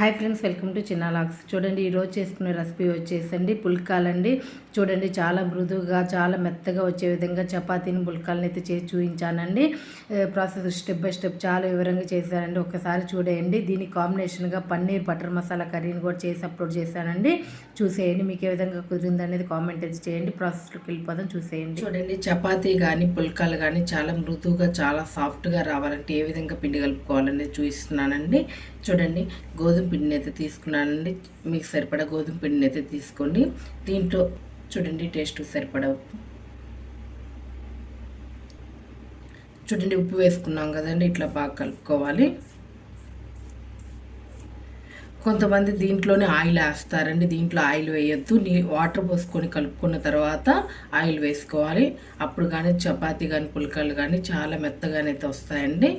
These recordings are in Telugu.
హాయ్ ఫ్రెండ్స్ వెల్కమ్ టు చిన్న లాక్స్ చూడండి ఈరోజు చేసుకునే రెసిపీ వచ్చేసండి పుల్కాలండి. చూడండి చాలా మృదువుగా చాలా మెత్తగా వచ్చే విధంగా చపాతీని పుల్కాలను అయితే చేసి చూపించానండి. ప్రాసెస్ స్టెప్ బై స్టెప్ చాలా వివరంగా చేశానండి. ఒకసారి చూడేయండి. దీని కాంబినేషన్గా పన్నీర్ బటర్ మసాలా కర్రీని కూడా చేసి అప్లోడ్ చేశానండి. చూసేయండి మీకు ఏ విధంగా కుదిరింది అనేది కామెంట్ అయితే చేయండి. ప్రాసెస్లోకి వెళ్ళిపోదాం చూసేయండి. చూడండి చపాతీ కానీ పుల్కాలు కానీ చాలా మృదువుగా చాలా సాఫ్ట్గా రావాలంటే ఏ విధంగా పిండి కలుపుకోవాలనేది చూపిస్తున్నానండి. చూడండి గోధుమ గోధుమ పిండిని అయితే తీసుకున్నానండి. మీకు సరిపడా గోధుమ పిండిని అయితే తీసుకోండి. దీంట్లో చూడండి టేస్ట్ సరిపడా ఉప్పు. చూడండి ఉప్పు వేసుకున్నాం కదండి ఇట్లా బాగా కలుపుకోవాలి. కొంతమంది దీంట్లోనే ఆయిల్ వేస్తారండి. దీంట్లో ఆయిల్ వేయొద్దు. నీ వాటర్ పోసుకొని కలుపుకున్న తర్వాత ఆయిల్ వేసుకోవాలి. అప్పుడు కానీ చపాతీ కానీ పుల్కలు కానీ చాలా మెత్తగానైతే వస్తాయండి.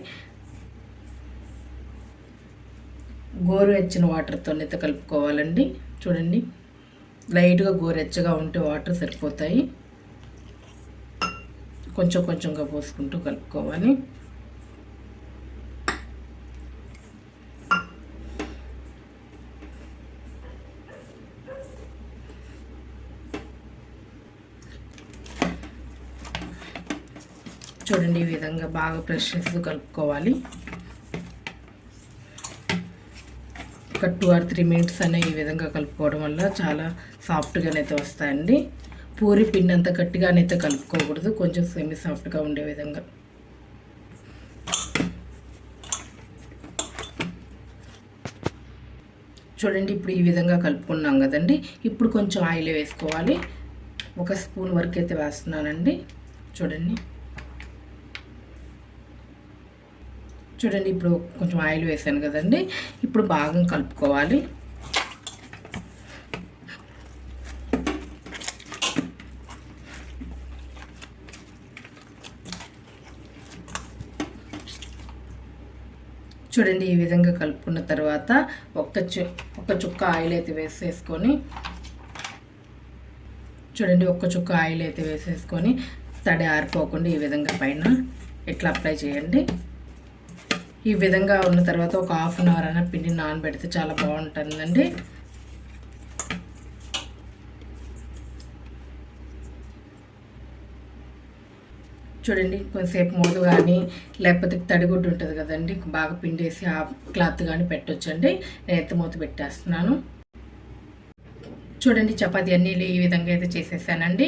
గోరువెచ్చిన వాటర్తో అయితే కలుపుకోవాలండి. చూడండి. లైట్గా గోరెచ్చగా ఉంటే వాటర్ సరిపోతాయి. కొంచెం కొంచెంగా పోసుకుంటూ కలుపుకోవాలి. చూడండి ఈ విధంగా బాగా ప్రెషర్స్ కలుపుకోవాలి. ఒక టూ ఆర్ త్రీ మినిట్స్ అనే ఈ విధంగా కలుపుకోవడం వల్ల చాలా సాఫ్ట్గానైతే వస్తాయండి. పూరి పిండి అంత గట్టిగానైతే కలుపుకోకూడదు. కొంచెం సెమీ సాఫ్ట్గా ఉండే విధంగా. చూడండి ఇప్పుడు ఈ విధంగా కలుపుకున్నాం కదండి. ఇప్పుడు కొంచెం ఆయిల్ వేసుకోవాలి. ఒక స్పూన్ వరకు అయితే వేస్తున్నానండి. చూడండి. చూడండి ఇప్పుడు కొంచెం ఆయిల్ వేసాను కదండి. ఇప్పుడు బాగా కలుపుకోవాలి. చూడండి ఈ విధంగా కలుపుకున్న తర్వాత ఒక్క చు ఒక్క చుక్క ఆయిల్ అయితే వేసేసుకొని చూడండి ఒక్క చుక్క ఆయిల్ అయితే వేసేసుకొని తడి ఆరిపోకుండా ఈ విధంగా పైన ఇట్లా అప్లై చేయండి. ఈ విధంగా ఉన్న తర్వాత ఒక హాఫ్ అన్ అవర్ అయినా పిండి నానబెడితే చాలా బాగుంటుందండి. చూడండి కొంతసేపు మూడు కానీ లేకపోతే తడిగుడ్డు ఉంటుంది కదండి బాగా పిండేసి ఆ క్లాత్ కానీ పెట్టొచ్చండి. నేను ఎత్త మూత పెట్టేస్తున్నాను. చూడండి చపాతి అన్నీ ఈ విధంగా అయితే చేసేసానండి.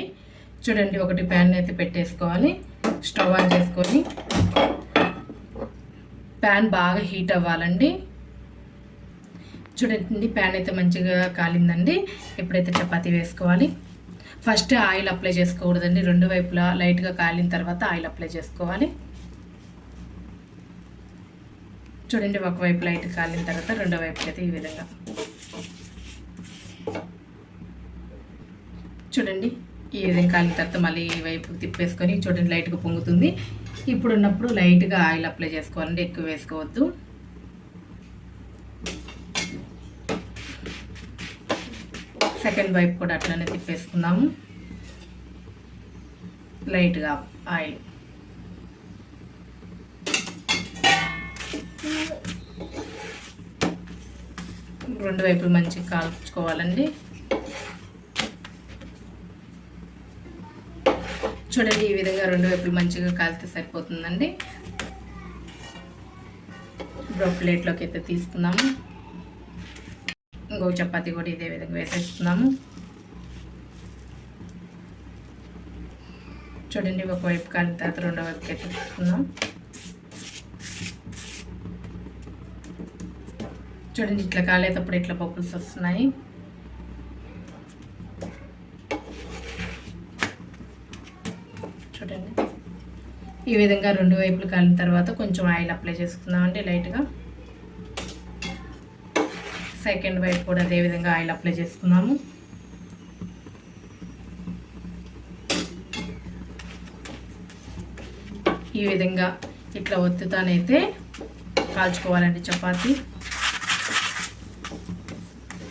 చూడండి ఒకటి ప్యాన్ అయితే పెట్టేసుకోవాలి. స్టవ్ ఆన్ చేసుకొని ప్యాన్ బాగా హీట్ అవ్వాలండి. చూడండి ప్యాన్ అయితే మంచిగా కాలిందండి. ఎప్పుడైతే చపాతీ వేసుకోవాలి. ఫస్ట్ ఆయిల్ అప్లై చేసుకోకూడదండి. రెండు వైపులా లైట్గా కాలిన తర్వాత ఆయిల్ అప్లై చేసుకోవాలి. చూడండి ఒకవైపు లైట్ కాలిన తర్వాత రెండో వైపు అయితే ఈ విధంగా. చూడండి ఈ విధంగా కాలిన తర్వాత మళ్ళీ ఈ వైపు తిప్పేసుకొని చూడండి లైట్గా పొంగుతుంది. ఇప్పుడు ఉన్నప్పుడు లైట్గా ఆయిల్ అప్లై చేసుకోవాలండి ఎక్కువ వేసుకోవద్దు. సెకండ్ వైపు కూడా అట్లనే తిప్పేసుకుందాము. లైట్గా ఆయిల్. రెండు వైపులు మంచిగా కాల్చుకోవాలండి. చూడండి ఈ విధంగా రెండు వైపులు మంచిగా కాలితే సరిపోతుందండి. ఇప్పుడు ప్లేట్లోకి అయితే తీసుకుందాము. ఇంకో చపాతి కూడా ఇదే విధంగా వేసేస్తున్నాము. చూడండి ఒకవైపు కాలిన తర్వాత రెండో వైపుకి అయితే తీసుకుందాం. చూడండి ఇట్లా కాలేటప్పుడు ఇట్లా బొబ్బుల్స్ వస్తున్నాయి. చూడండి. ఈ విధంగా రెండు వైపులు కాలిన తర్వాత కొంచెం ఆయిల్ అప్లై చేసుకుందామండి లైట్గా. సెకండ్ వైపు కూడా అదే విధంగా ఆయిల్ అప్లై చేసుకున్నాము. ఈ విధంగా ఇట్లా ఒత్తుతానైతే కాల్చుకోవాలండి చపాతి.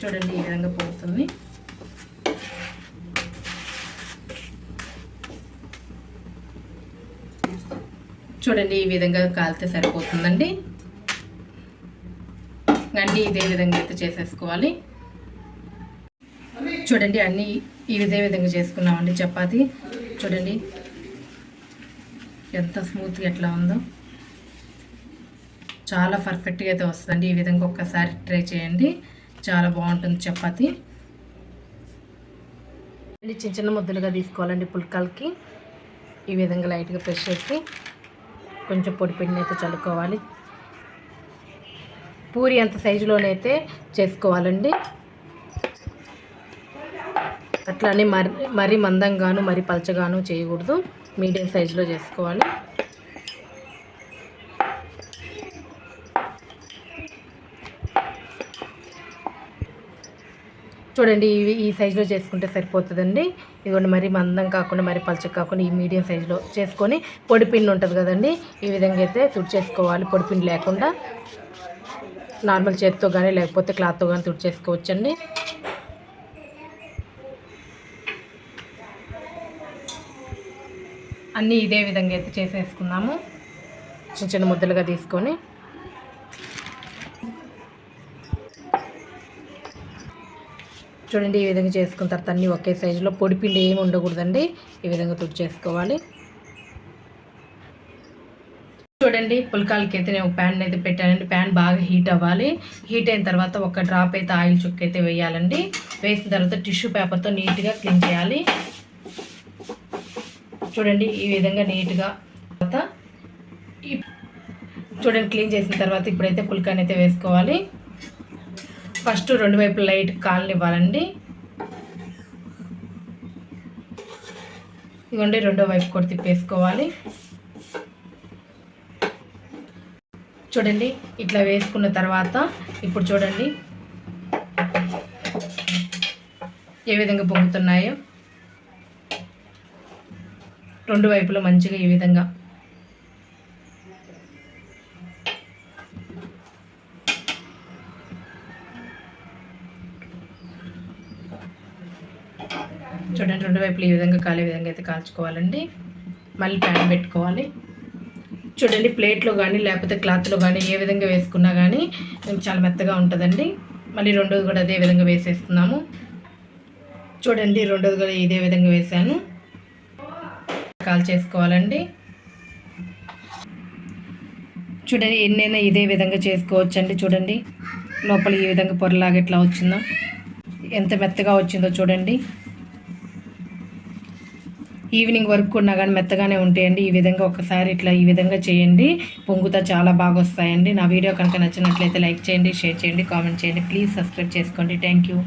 చూడండి ఈ విధంగా పోతుంది. చూడండి ఈ విధంగా కాలితే సరిపోతుందండి. అన్నీ ఇదే విధంగా అయితే చేసేసుకోవాలి. చూడండి అన్నీ ఈ ఇదే విధంగా చేసుకున్నామండి చపాతి. చూడండి ఎంత స్మూత్గా ఎట్లా ఉందో. చాలా పర్ఫెక్ట్గా అయితే వస్తుందండి. ఈ విధంగా ఒక్కసారి ట్రై చేయండి. చాలా బాగుంటుంది చపాతి. చిన్న చిన్న ముద్దలుగా తీసుకోవాలండి పుల్కాలకి. ఈ విధంగా లైట్గా ప్రెస్ చేసి. కొంచెం పొడి పిండిని అయితే చల్లుకోవాలి. పూరి అంత సైజులోనైతే చేసుకోవాలండి. అట్లానే మరి మరీ మందంగాను మరీ పలచగాను చేయకూడదు. మీడియం సైజులో చేసుకోవాలి. చూడండి ఇవి ఈ సైజులో చేసుకుంటే సరిపోతుందండి. ఇదిగోండి మరి మందం కాకుండా మరి పలచ కాకుండా ఈ మీడియం సైజులో చేసుకొని పొడిపిండి ఉంటుంది కదండి. ఈ విధంగా అయితే తుడిచేసుకోవాలి. చేసుకోవాలి పిండి లేకుండా నార్మల్ చేతితో కానీ లేకపోతే క్లాత్తో కానీ తుడిచేసుకోవచ్చండి. అన్నీ ఇదే విధంగా అయితే చేసేసుకున్నాము. చిన్న చిన్న ముద్దలుగా తీసుకొని చూడండి ఈ విధంగా చేసుకున్న తర్వాత అన్నీ ఒకే సైజులో పొడి పిండి ఏమి ఉండకూడదండి. ఈ విధంగా తుడి చేసుకోవాలి. చూడండి పుల్కాలకి అయితే నేను ప్యాన్ అయితే పెట్టానండి. ప్యాన్ బాగా హీట్ అవ్వాలి. హీట్ అయిన తర్వాత ఒక డ్రాప్ అయితే ఆయిల్ చుక్క అయితే వేయాలండి. వేసిన తర్వాత టిష్యూ పేపర్తో నీట్గా క్లీన్ చేయాలి. చూడండి ఈ విధంగా నీట్గా తర్వాత చూడండి క్లీన్ చేసిన తర్వాత ఇప్పుడైతే పుల్కాని అయితే వేసుకోవాలి. ఫస్ట్ రెండు వైపు లైట్ కాలనివ్వాలండి. ఇదిగోండి రెండో వైపు కూడా తిప్పేసుకోవాలి. చూడండి ఇట్లా వేసుకున్న తర్వాత ఇప్పుడు చూడండి ఏ విధంగా పొంగుతున్నాయో. రెండు వైపులు మంచిగా ఈ విధంగా చూడండి రెండు వైపులు ఈ విధంగా కాలే విధంగా అయితే కాల్చుకోవాలండి. మళ్ళీ ప్యాన్ పెట్టుకోవాలి. చూడండి ప్లేట్లో కానీ లేకపోతే క్లాత్లో కానీ ఏ విధంగా వేసుకున్నా కానీ చాలా మెత్తగా ఉంటుందండి. మళ్ళీ రెండోది కూడా అదే విధంగా వేసేస్తున్నాము. చూడండి రెండోది కూడా ఇదే విధంగా వేసాను. కాల్ చేసుకోవాలండి. చూడండి ఎన్నైనా ఇదే విధంగా చేసుకోవచ్చండి. చూడండి లోపల ఈ విధంగా పొరలాగా ఎట్లా వచ్చిందో. ఎంత మెత్తగా వచ్చిందో చూడండి. ఈవినింగ్ వరకు కూడా కానీ మెత్తగానే ఉంటాయండి. ఈ విధంగా ఒకసారి ఇట్లా ఈ విధంగా చేయండి. పొంగుతా చాలా బాగా వస్తాయండి. నా వీడియో కనుక నచ్చినట్లయితే లైక్ చేయండి షేర్ చేయండి కామెంట్ చేయండి. ప్లీజ్ సబ్స్క్రైబ్ చేసుకోండి. Thank you.